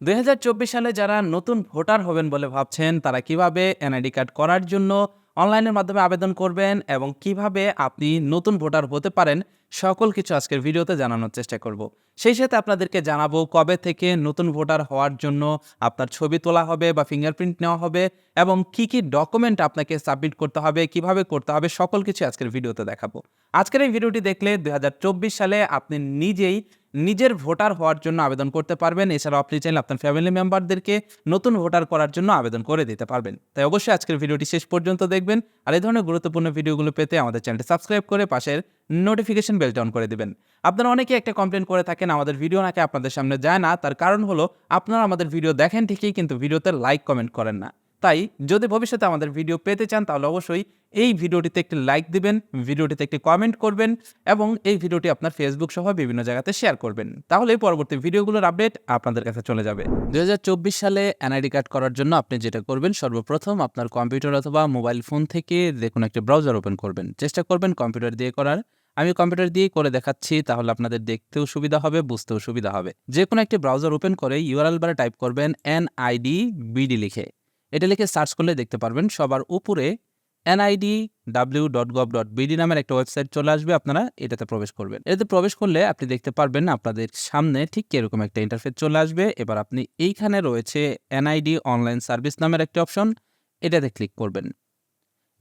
দুই হাজার চব্বিশ সালে যারা নতুন ভোটার হবেন বলে ভাবছেন, তারা কীভাবে এনআইডি কার্ড করার জন্য অনলাইনের মাধ্যমে আবেদন করবেন এবং কীভাবে আপনি নতুন ভোটার হতে পারেন, সকল কিছু আজকের ভিডিওতে জানানোর চেষ্টা করব। সেই সাথে আপনাদেরকে জানাব কবে থেকে নতুন ভোটার হওয়ার জন্য আপনার ছবি তোলা হবে বা ফিঙ্গারপ্রিন্ট নেওয়া হবে এবং কি কি ডকুমেন্ট আপনাকে সাবমিট করতে হবে, কীভাবে করতে হবে, সকল কিছু আজকের ভিডিওতে দেখাবো। আজকের এই ভিডিওটি দেখলে দুই হাজার চব্বিশ সালে আপনি নিজেই নিজের ভোটার হওয়ার জন্য আবেদন করতে পারবেন। এছাড়াও আপনি চাইলে আপনার ফ্যামিলি মেম্বারদেরকে নতুন ভোটার করার জন্য আবেদন করে দিতে পারবেন। তাই অবশ্যই আজকের ভিডিওটি শেষ পর্যন্ত দেখবেন। আর এই ধরনের গুরুত্বপূর্ণ ভিডিওগুলো পেতে আমাদের চ্যানেলটি সাবস্ক্রাইব করে পাশের নোটিফিকেশন বেলটা অন করে দিবেন। আপনারা অনেকে একটা কমপ্লেন করে থাকেন, আমাদের ভিডিও নাকি আপনাদের সামনে যায় না। তার কারণ হলো, আপনারা আমাদের ভিডিও দেখেন ঠিকই, কিন্তু ভিডিওতে লাইক কমেন্ট করেন না। তাই যদি ভবিষ্যতে আমাদের ভিডিও পেতে চান, তাহলে অবশ্যই এই ভিডিওটিতে একটি লাইক দিবেন, ভিডিওটিতে একটি কমেন্ট করবেন এবং এই ভিডিওটি আপনার ফেসবুক সহ বিভিন্ন জায়গাতে শেয়ার করবেন। তাহলে পরবর্তী ভিডিওগুলোর আপডেট আপনাদের কাছে চলে যাবে। দুই সালে এনআইডি কার্ড করার জন্য আপনি যেটা করবেন, সর্বপ্রথম আপনার কম্পিউটার অথবা মোবাইল ফোন থেকে যে কোনো একটি ব্রাউজার ওপেন করবেন। চেষ্টা করবেন কম্পিউটার দিয়ে করার। আমি কম্পিউটার দিয়ে করে দেখাচ্ছি, তাহলে আপনাদের দেখতেও সুবিধা হবে, বুঝতেও সুবিধা হবে। যে কোনো একটি ব্রাউজার ওপেন করে ইউআরএল বারে টাইপ করবেন এনআইডি বিডি লিখে। এটা লিখে সার্চ করলে দেখতে পারবেন সবার উপরে NID W dot gov dot BD নামের একটা ওয়েবসাইট চলে আসবে, আপনারা এটাতে প্রবেশ করবেন। এটাতে প্রবেশ করলে আপনি দেখতে পারবেন আপনাদের সামনে ঠিক এরকম একটা ইন্টারফেস চলে আসবে। এবার আপনি এইখানে রয়েছে এনআইডি অনলাইন সার্ভিস নামের একটা অপশন এটাতে ক্লিক করবেন।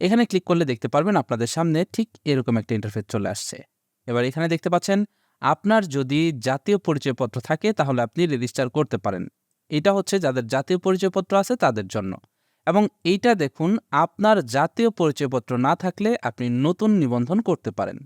এখানে ক্লিক করলে দেখতে পারবেন আপনাদের সামনে ঠিক এরকম একটা ইন্টারফেস চলে আসছে। এবার এখানে দেখতে পাচ্ছেন, আপনার যদি জাতীয় পরিচয়পত্র থাকে তাহলে আপনি রেজিস্টার করতে পারেন। এটা হচ্ছে যাদের জাতীয় পরিচয়পত্র আছে তাদের জন্য। এবং এইটা দেখুন, আপনার জাতীয় পরিচয়পত্র না থাকলে আপনি নতুন নিবন্ধন করতে পারেন।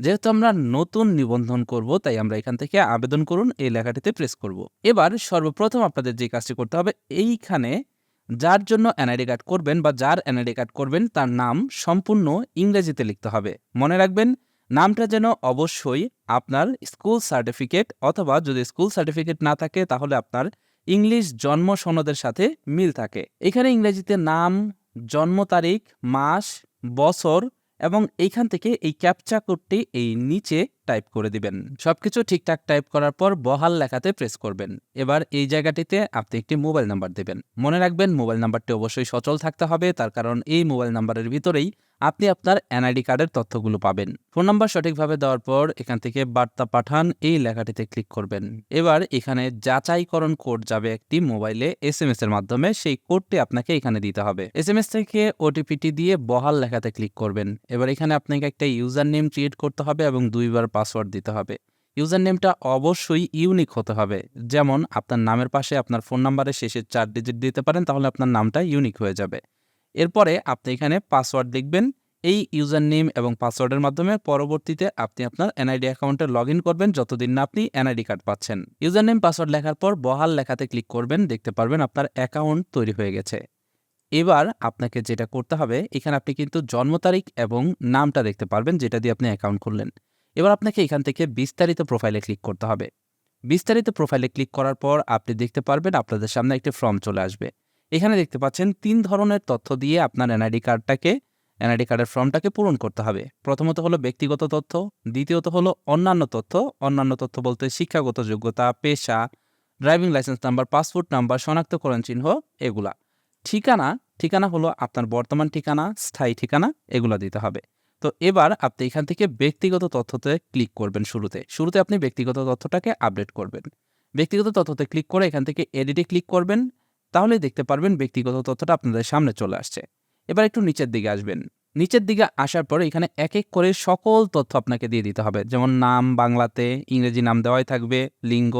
যেহেতু আমরা নতুন নিবন্ধন করব, তাই আমরা এখান থেকে আবেদন করুন, এই লেখাটিতে প্রেস করব। এবার সর্বপ্রথম আপনাদের যে কাজটি করতে হবে, এইখানে যার জন্য এনআইডি কার্ড করবেন বা যার এনআইডি কার্ড করবেন, তার নাম সম্পূর্ণ ইংরেজিতে লিখতে হবে। মনে রাখবেন, নামটা যেন অবশ্যই আপনার স্কুল সার্টিফিকেট অথবা যদি স্কুল সার্টিফিকেট না থাকে, তাহলে আপনার ইংলিশ জন্ম সনদের সাথে মিল থাকে। এখানে ইংরেজিতে নাম, জন্ম তারিখ, মাস, বছর এবং এইখান থেকে এই ক্যাপচা কোডটি এই নিচে টাইপ করে দিবেন। সবকিছু ঠিকঠাক টাইপ করার পর বহাল লেখাতে প্রেস করবেন। এবার এই জায়গাটিতে আপনি একটি মোবাইল নাম্বার দেবেন। মনে রাখবেন মোবাইল নাম্বারটি অবশ্যই সচল থাকতে হবে, তার কারণ এই মোবাইল নাম্বারের ভিতরেই আপনি আপনার এনআইডি কার্ডের তথ্যগুলো পাবেন। ফোন নাম্বার সঠিকভাবে দেওয়ার পর এখান থেকে বার্তা পাঠান, এই লেখাটিতে ক্লিক করবেন। এবার এখানে যাচাইকরণ কোড যাবে একটি মোবাইলে এস এম এস এর মাধ্যমে, সেই কোডটি আপনাকে এখানে দিতে হবে। এস এম এস থেকে ওটিপিটি দিয়ে বহাল লেখাতে ক্লিক করবেন। এবার এখানে আপনাকে একটা ইউজার নেম ক্রিয়েট করতে হবে এবং দুইবার পাসওয়ার্ড দিতে হবে। ইউজার নেমটা অবশ্যই ইউনিক হতে হবে। যেমন, আপনার নামের পাশে আপনার ফোন নাম্বারের শেষে চার ডিজিট দিতে পারেন, তাহলে আপনার নামটা ইউনিক হয়ে যাবে। এরপরে আপনি এখানে পাসওয়ার্ড লিখবেন এই ইউজার নেম এবং পাসওয়ার্ডের মাধ্যমে পরবর্তীতে আপনি আপনার এনআইডি অ্যাকাউন্টে লগ ইন করবেন, যতদিন না আপনি এনআইডি কার্ড পাচ্ছেন। ইউজার নেম পাসওয়ার্ড লেখার পর বহাল লেখাতে ক্লিক করবেন, দেখতে পারবেন আপনার অ্যাকাউন্ট তৈরি হয়ে গেছে। এবার আপনাকে যেটা করতে হবে, এখানে আপনি কিন্তু জন্ম তারিখ এবং নামটা দেখতে পারবেন, যেটা দিয়ে আপনি অ্যাকাউন্ট করলেন এবার আপনাকে এখান থেকে বিস্তারিত প্রোফাইলে ক্লিক করতে হবে। বিস্তারিত প্রোফাইলে ক্লিক করার পর আপনি দেখতে পারবেন আপনাদের সামনে একটি ফর্ম চলে আসবে। এখানে দেখতে পাচ্ছেন তিন ধরনের তথ্য দিয়ে আপনার এনআইডি কার্ডটাকে এনআইডি কার্ডের ফর্মটাকে পূরণ করতে হবে। প্রথমত হলো ব্যক্তিগত তথ্য, দ্বিতীয়ত হলো অন্যান্য তথ্য। অন্যান্য তথ্য বলতে শিক্ষাগত যোগ্যতা, পেশা driving licence number passport number শনাক্তকরণ চিহ্ন, এগুলা। ঠিকানা ঠিকানা হলো আপনার বর্তমান ঠিকানা, স্থায়ী ঠিকানা, এগুলো দিতে হবে। তো এবার আপনি এখান থেকে ব্যক্তিগত তথ্যতে ক্লিক করবেন শুরুতে। শুরুতে আপনি ব্যক্তিগত তথ্যটাকে আপডেট করবেন। ব্যক্তিগত তথ্যতে ক্লিক করে এখান থেকে এডিটে ক্লিক করবেন। তাহলে দেখতে পারবেন ব্যক্তিগত তথ্যটা আপনাদের সামনে চলে আসছে। এবার একটু নিচের দিকে আসবেন। নিচের দিকে আসার পরে এখানে এক এক করে সকল তথ্য আপনাকে দিয়ে দিতে হবে। যেমন নাম বাংলাতে ইংরেজি নাম দেওয়াই থাকবে, লিঙ্গ,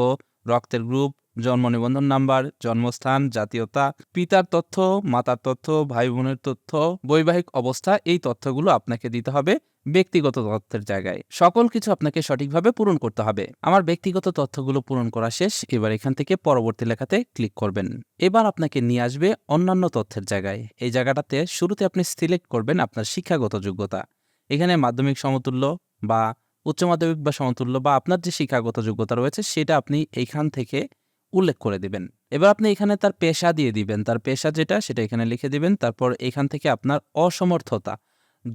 রক্তের গ্রুপ জন্ম নিবন্ধন নাম্বার, জন্মস্থান, জাতীয়তা, পিতার তথ্য, মাতার তথ্য ভাই বোনের তথ্য, বৈবাহিক অবস্থা, এই তথ্যগুলো আপনাকে দিতে হবে ব্যক্তিগত তথ্যের জায়গায়। সকল কিছু আপনাকে সঠিকভাবে পূরণ করতে হবে। আমার ব্যক্তিগত তথ্যগুলো পূরণ করা শেষ, এবার এখান থেকে পরবর্তী লেখাতে ক্লিক করবেন। এবার আপনাকে নিয়ে আসবে অন্যান্য তথ্যের জায়গায়। এই জায়গাটাতে শুরুতে আপনি সিলেক্ট করবেন আপনার শিক্ষাগত যোগ্যতা। এখানে মাধ্যমিক সমতুল্য বা উচ্চ মাধ্যমিক বা সমতুল্য বা আপনার যে শিক্ষাগত যোগ্যতা রয়েছে, সেটা আপনি এইখান থেকে উল্লেখ করে দিবেন। এবার আপনি এখানে তার পেশা দিয়ে দিবেন। তার পেশা যেটা, সেটা এখানে লিখে দিবেন। তারপর এখান থেকে আপনার অসমর্থতা।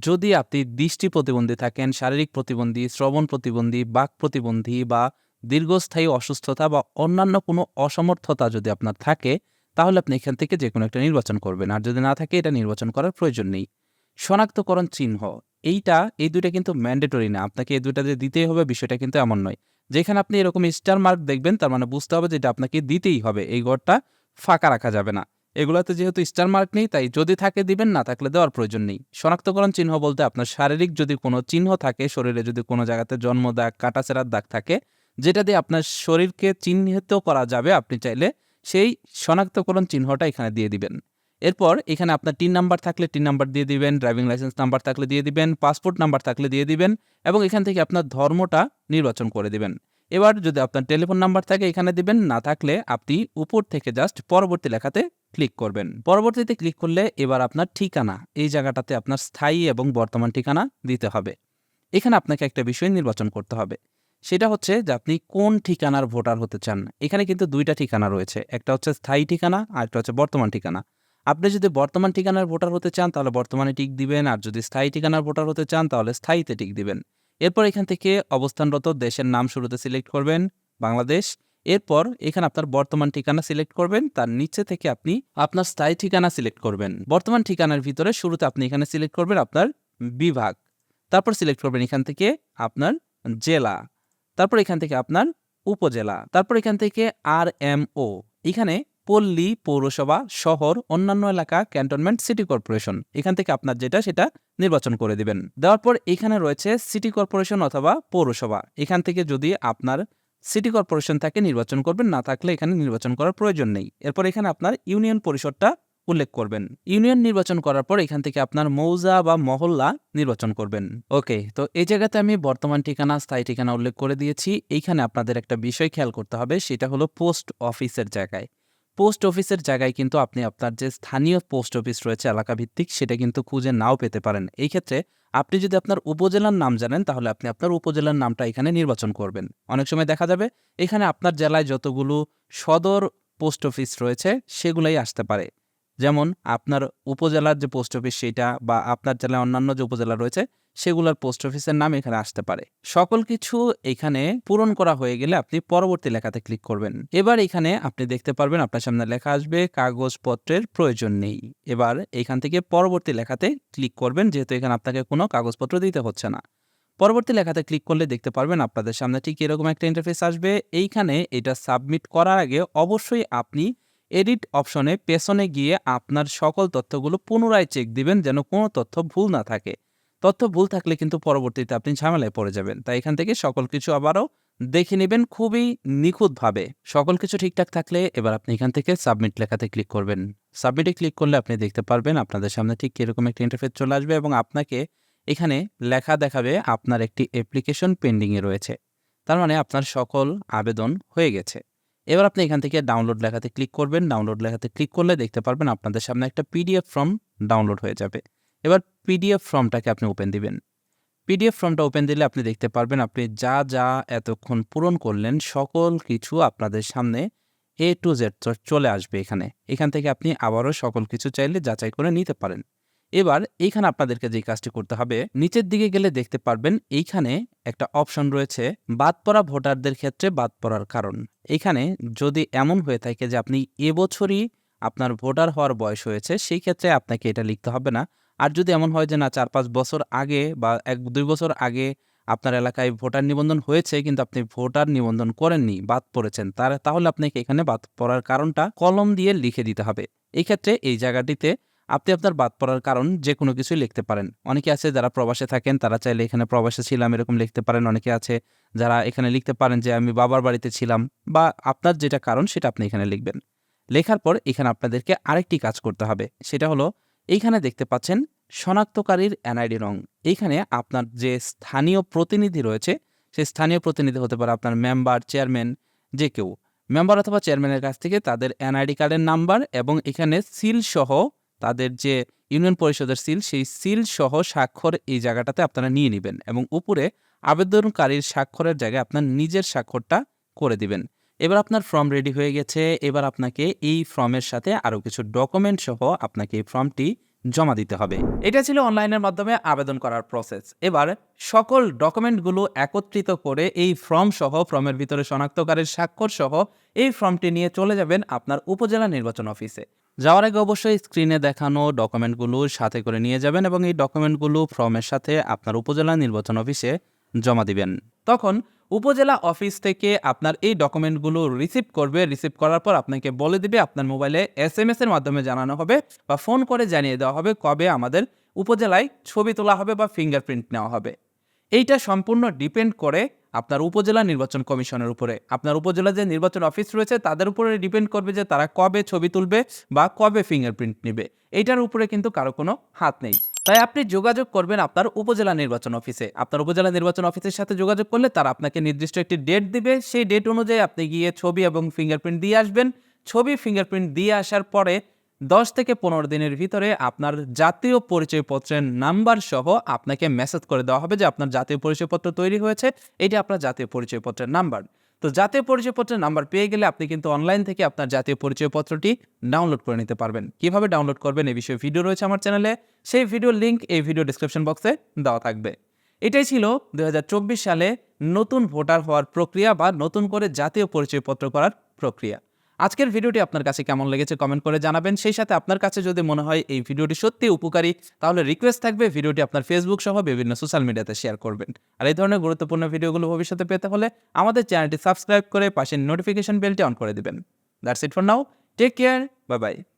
যদি আপনি দৃষ্টি প্রতিবন্ধী থাকেন, শারীরিক প্রতিবন্ধী, শ্রবণ প্রতিবন্ধী, বাক প্রতিবন্ধী বা দীর্ঘস্থায়ী অসুস্থতা বা অন্যান্য কোনো অসমর্থতা যদি আপনার থাকে, তাহলে আপনি এখান থেকে যে কোনো একটা নির্বাচন করবেন। আর যদি না থাকে, এটা নির্বাচন করার প্রয়োজন নেই। শনাক্তকরণ চিহ্ন। এইটা, এই দুইটা কিন্তু ম্যান্ডেটরি না। আপনাকে এই দুইটা যে দিতেই হবে, বিষয়টা কিন্তু এমন নয়। যেখানে আপনি এরকম স্টার মার্ক দেখবেন, তার মানে বুঝতে হবে যে এটা আপনাকে দিতেই হবে। এই ঘরটা ফাঁকা রাখা যাবে না। এগুলোতে যেহেতু স্টার মার্ক নেই, তাই যদি থাকে দিবেন, না থাকলে দেওয়ার প্রয়োজন নেই। শনাক্তকরণ চিহ্ন বলতে আপনার শারীরিক যদি কোনো চিহ্ন থাকে, শরীরে যদি কোনো জায়গাতে জন্ম দাগ কাটাচেরার দাগ থাকে, যেটা দিয়ে আপনার শরীরকে চিহ্নিত করা যাবে, আপনি চাইলে সেই শনাক্তকরণ চিহ্নটা এখানে দিয়ে দিবেন। এরপর এখানে আপনার টিন নাম্বার থাকলে টিন নাম্বার দিয়ে দিবেন, ড্রাইভিং লাইসেন্স নাম্বার থাকলে দিয়ে দিবেন, পাসপোর্ট নাম্বার থাকলে দিয়ে দিবেন এবং এখান থেকে আপনার ধর্মটা নির্বাচন করে দিবেন। এবার যদি আপনার টেলিফোন নাম্বার থাকে এখানে দিবেন, না থাকলে আপনি উপর থেকে জাস্ট পরবর্তী লেখাতে ক্লিক করবেন। পরবর্তীতে ক্লিক করলে এবার আপনার ঠিকানা, এই জায়গাটাতে আপনার স্থায়ী এবং বর্তমান ঠিকানা দিতে হবে। এখানে আপনাকে একটা বিষয় নির্বাচন করতে হবে। সেটা হচ্ছে যে আপনি কোন ঠিকানার ভোটার হতে চান। এখানে কিন্তু দুইটা ঠিকানা রয়েছে, একটা হচ্ছে স্থায়ী ঠিকানা আর একটা হচ্ছে বর্তমান ঠিকানা। আপনি যদি বর্তমান ঠিকানার ভোটার হতে চান, তাহলে বর্তমানে টিক দিবেন। আর যদি স্থায়ী ঠিকানার ভোটার হতে চান, তাহলে স্থায়ীতে টিক দিবেন। এরপর এখান থেকে অবস্থানরত দেশের নাম শুরুতে সিলেক্ট করবেন, বাংলাদেশ। এরপর এখানে আপনার বর্তমান ঠিকানা সিলেক্ট করবেন, তার নিচে থেকে আপনি আপনার স্থায়ী ঠিকানা সিলেক্ট করবেন। বর্তমান ঠিকানার ভিতরে শুরুতে আপনি এখানে সিলেক্ট করবেন আপনার বিভাগ। তারপর সিলেক্ট করবেন এখান থেকে আপনার জেলা। তারপর এখান থেকে আপনার উপজেলা। তারপর এখান থেকে আর এম ও। এখানে পল্লী, পৌরসভা, শহর, অন্যান্য এলাকা, ক্যান্টনমেন্ট, সিটি কর্পোরেশন। এখান থেকে আপনার যেটা, সেটা নির্বাচন করে দিবেন। দেওয়ার পর এখানে রয়েছে সিটি কর্পোরেশন অথবা পৌরসভা। এখান থেকে যদি আপনার সিটি কর্পোরেশন থাকে, নির্বাচন করবেন। না থাকলে এখানে নির্বাচন করার প্রয়োজন নেই। এরপর এখানে আপনার ইউনিয়ন পরিষদটা উল্লেখ করবেন। ইউনিয়ন নির্বাচন করার পর এখান থেকে আপনার মৌজা বা মহল্লা নির্বাচন করবেন। ওকে, তো এই জায়গাতে আমি বর্তমান ঠিকানা, স্থায়ী ঠিকানা উল্লেখ করে দিয়েছি। এইখানে আপনাদের একটা বিষয় খেয়াল করতে হবে, সেটা হলো পোস্ট অফিসের জায়গায়। পোস্ট অফিসের জায়গায় কিন্তু আপনি আপনার যে স্থানীয় পোস্ট অফিস রয়েছে এলাকা ভিত্তিক সেটা কিন্তু খুঁজে নাও পেতে পারেন। এই ক্ষেত্রে আপনি যদি আপনার উপজেলার নাম জানেন, তাহলে আপনি আপনার উপজেলার নামটা এখানে নির্বাচন করবেন। অনেক সময় দেখা যাবে, এখানে আপনার জেলায় যতগুলো সদর পোস্ট অফিস রয়েছে, সেগুলাই আসতে পারে। যেমন, আপনার উপজেলার যে পোস্ট অফিস, সেটা বা আপনার জেলায় অন্যান্য যে উপজেলা রয়েছে সেগুলোর পোস্ট অফিসের নাম এখানে আসতে পারে। সকল কিছু এখানে পূরণ করা হয়ে গেলে আপনি পরবর্তী লেখাতে ক্লিক করবেন। এবার এখানে আপনি দেখতে পারবেন আপনার সামনে লেখা আসবে, কাগজপত্রের প্রয়োজন নেই। এবার এখান থেকে পরবর্তী লেখাতে ক্লিক করবেন, যেহেতু এখানে আপনাকে কোনো কাগজপত্র দিতে হচ্ছে না। পরবর্তী লেখাতে ক্লিক করলে দেখতে পারবেন আপনাদের সামনে ঠিক এরকম একটা ইন্টারফেস আসবে। এইখানে এটা সাবমিট করার আগে অবশ্যই আপনি এডিট অপশনে পেছনে গিয়ে আপনার সকল তথ্যগুলো পুনরায় চেক দিবেন, যেন কোনো তথ্য ভুল না থাকে। তথ্য ভুল থাকলে কিন্তু পরবর্তীতে আপনি ঝামেলায় পড়ে যাবেন। তাই এখান থেকে সকল কিছু আবারও দেখে নেবেন খুবই নিখুঁতভাবে। সকল কিছু ঠিকঠাক থাকলে এবার আপনি এখান থেকে সাবমিট লেখাতে ক্লিক করবেন। সাবমিটে ক্লিক করলে আপনি দেখতে পারবেন আপনাদের সামনে ঠিক কীরকম একটা ইন্টারফেস চলে আসবে এবং আপনাকে এখানে লেখা দেখাবে আপনার একটি অ্যাপ্লিকেশন পেন্ডিংয়ে রয়েছে। তার মানে আপনার সকল আবেদন হয়ে গেছে। এবার আপনি এখান থেকে ডাউনলোড লেখাতে ক্লিক করবেন। ডাউনলোড লেখাতে ক্লিক করলে দেখতে পারবেন আপনাদের সামনে একটা পিডিএফ ফর্ম ডাউনলোড হয়ে যাবে। এবার পিডিএফ ফর্মটাকে আপনি ওপেন দিবেন। পিডিএফ ফর্মটা ওপেন দিলে আপনি দেখতে পারবেন আপনি যা যা এতক্ষণ পূরণ করলেন, সকল কিছু আপনাদের সামনে এ টু জেড চলে আসবে এখানে। এখান থেকে আপনি আবারও সকল কিছু চাইলে যাচাই করে নিতে পারেন। এবার এইখানে আপনাদেরকে যে কাজটি করতে হবে, নিচের দিকে গেলে দেখতে পারবেন এইখানে একটা অপশন রয়েছে, বাদ পড়া ভোটারদের ক্ষেত্রে বাদ পড়ার কারণ। এখানে যদি এমন হয়ে থাকে যে আপনি এবছরই আপনার ভোটার হওয়ার বয়স হয়েছে, সেই ক্ষেত্রে আপনাকে এটা লিখতে হবে না। আর যদি এমন হয় যে, না চার পাঁচ বছর আগে বা এক, দুই বছর আগে আপনার এলাকায় ভোটার নিবন্ধন হয়েছে, কিন্তু আপনি ভোটার নিবন্ধন করেননি, বাদ পড়েছেন, তার, তাহলে আপনাকে এখানে বাদ পড়ার কারণটা কলম দিয়ে লিখে দিতে হবে। এই ক্ষেত্রে এই জায়গাটিতে আপনি আপনার বাদ পড়ার কারণ যে কোনো কিছুই লিখতে পারেন। অনেকে আছে যারা প্রবাসে থাকেন, তারা চাইলে এখানে প্রবাসে ছিলাম, এরকম লিখতে পারেন। অনেকে আছে যারা এখানে লিখতে পারেন যে, আমি বাবার বাড়িতে ছিলাম। বা আপনার যেটা কারণ, সেটা আপনি এখানে লিখবেন। লেখার পর এখানে আপনাদেরকে আরেকটি কাজ করতে হবে, সেটা হলো এইখানে দেখতে পাচ্ছেন শনাক্তকারীর এনআইডি রং। এইখানে আপনার যে স্থানীয় প্রতিনিধি রয়েছে সেই স্থানীয় প্রতিনিধি হতে পারে আপনার মেম্বার, চেয়ারম্যান, যে কেউ। মেম্বার অথবা চেয়ারম্যানের কাছ থেকে তাদের এনআইডি কার্ডের নাম্বার এবং এখানে সিল সহ তাদের যে ইউনিয়ন পরিষদের সিল, সেই সিল সহ স্বাক্ষর এই জায়গাটাতে আপনারা নিয়ে নেবেন এবং উপরে আবেদনকারীর স্বাক্ষরের জায়গায় আপনার নিজের স্বাক্ষরটা করে দিবেন। এবার আপনার ফর্ম রেডি হয়ে গেছে। এবার আপনাকে এই ফর্মের সাথে আরও কিছু ডকুমেন্ট সহ আপনাকে এই ফর্মটি জমা দিতে হবে। এটা ছিল অনলাইনের মাধ্যমে আবেদন করার প্রসেস এবার সকল ডকুমেন্টগুলো একত্রিত করে এই ফর্ম সহ ফর্মের ভিতরে শনাক্তকারীর স্বাক্ষর সহ এই ফর্মটি নিয়ে চলে যাবেন আপনার উপজেলা নির্বাচন অফিসে যাওয়ার আগে অবশ্যই স্ক্রিনে দেখানো ডকুমেন্টগুলো সাথে করে নিয়ে যাবেন এবং এই ডকুমেন্টগুলো ফর্মের সাথে আপনার উপজেলা নির্বাচন অফিসে জমা দিবেন। তখন উপজেলা অফিস থেকে আপনার এই ডকুমেন্টগুলো রিসিভ করবে। রিসিভ করার পর আপনাকে বলে দিবে আপনার মোবাইলে এস এম এর মাধ্যমে জানানো হবে বা ফোন করে জানিয়ে দেওয়া হবে কবে আমাদের উপজেলায় ছবি তোলা হবে বা ফিঙ্গারপ্রিন্ট নেওয়া হবে। এইটা সম্পূর্ণ ডিপেন্ড করে আপনার উপজেলা নির্বাচন কমিশনের উপরে। আপনার উপজেলা যে নির্বাচন অফিস রয়েছে, তাদের উপরে ডিপেন্ড করবে যে তারা কবে ছবি তুলবে বা কবে ফিঙ্গারপ্রিন্ট নেবে। এইটার উপরে কিন্তু কারও কোনো হাত নেই। তাই আপনি যোগাযোগ করবেন আপনার উপজেলা নির্বাচন অফিসে। আপনার উপজেলা নির্বাচন অফিসের সাথে যোগাযোগ করলে তারা আপনাকে নির্দিষ্ট একটি ডেট দিবে। সেই ডেট অনুযায়ী আপনি গিয়ে ছবি এবং ফিঙ্গারপ্রিন্ট দিয়ে আসবেন। ছবি ফিঙ্গারপ্রিন্ট দিয়ে আসার পরে দশ থেকে পনেরো দিনের ভিতরে আপনার জাতীয় পরিচয়পত্রের নাম্বার সহ আপনাকে মেসেজ করে দেওয়া হবে যে আপনার জাতীয় পরিচয়পত্র তৈরি হয়েছে। এটি আপনার জাতীয় পরিচয়পত্রের নাম্বার তো জাতীয় পরিচয়পত্রের নাম্বার পেয়ে গেলে আপনি কিন্তু অনলাইন থেকে আপনার জাতীয় পরিচয়পত্রটি ডাউনলোড করে নিতে পারবেন। কীভাবে ডাউনলোড করবেন এই বিষয়ে ভিডিও রয়েছে আমার চ্যানেলে সেই ভিডিওর লিঙ্ক এই ভিডিও ডিসক্রিপশন বক্সে দেওয়া থাকবে। এটাই ছিল দুই হাজার চব্বিশ সালে নতুন ভোটার হওয়ার প্রক্রিয়া বা নতুন করে জাতীয় পরিচয়পত্র করার প্রক্রিয়া। আজকের ভিডিওটি আপনার কাছে কেমন লেগেছে কমেন্ট করে জানাবেন। সেই সাথে আপনার কাছে যদি মনে হয় এই ভিডিওটি সত্যি উপকারী, তাহলে রিকোয়েস্ট থাকবে ভিডিওটি আপনার ফেসবুক সহ বিভিন্ন সোশ্যাল মিডিয়াতে শেয়ার করবেন। আর এই ধরনের গুরুত্বপূর্ণ ভিডিওগুলো ভবিষ্যতে পেতে হলে আমাদের চ্যানেলটি সাবস্ক্রাইব করে পাশের নোটিফিকেশন বেলটি অন করে দেবেন। That's it for now take care bye bye